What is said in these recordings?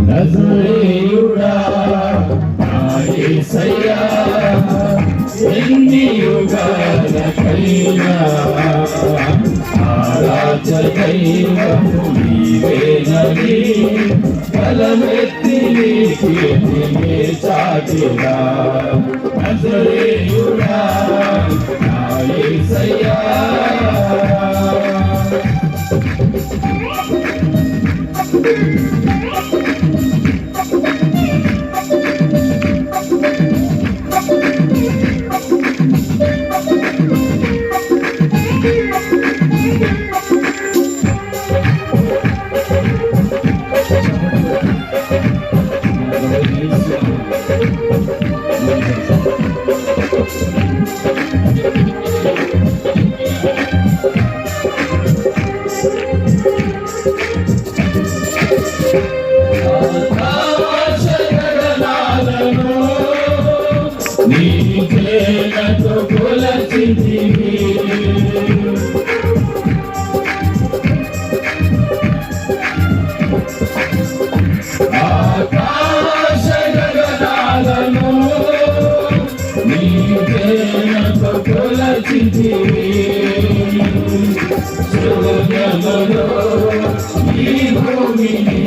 నజరేయుడా యేసయ్యా ఎన్ని నీవేనని చాటినా. నజరేయుడా యేసయ్యా ఈ భూమిని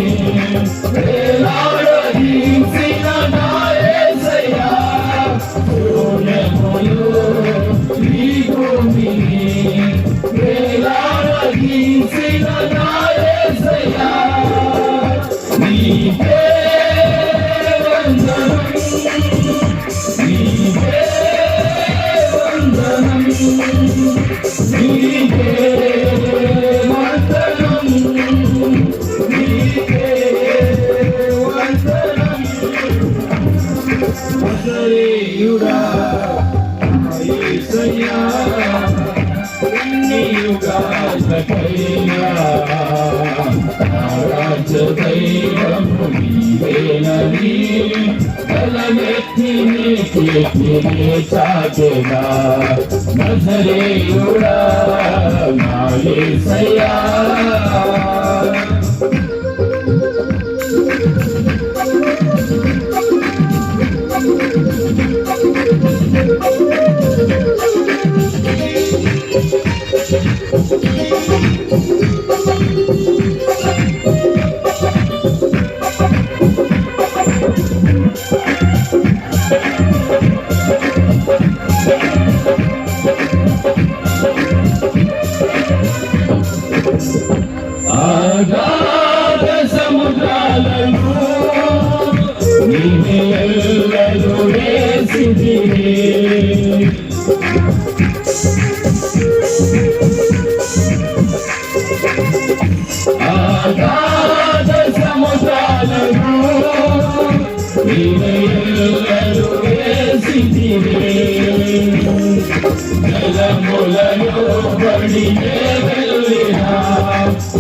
నీకే వందనం బలమెత్తి నీ కీర్తిని నజరేయుడా నా ఆగాధ సముద్రాలను నీవే వేసిదివే ఆగాధ సముద్రాలను నీవే వేసిదివే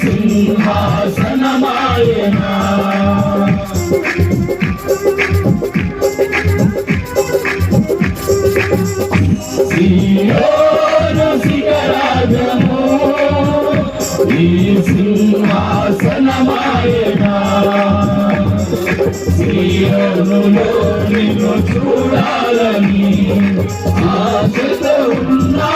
సింహాసనమాయనా సియోను శిఖరాగ్రము నీ నిన్ను చూడాలని ఆశతో ఉన్నా.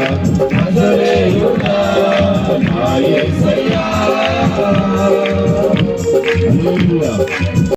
నా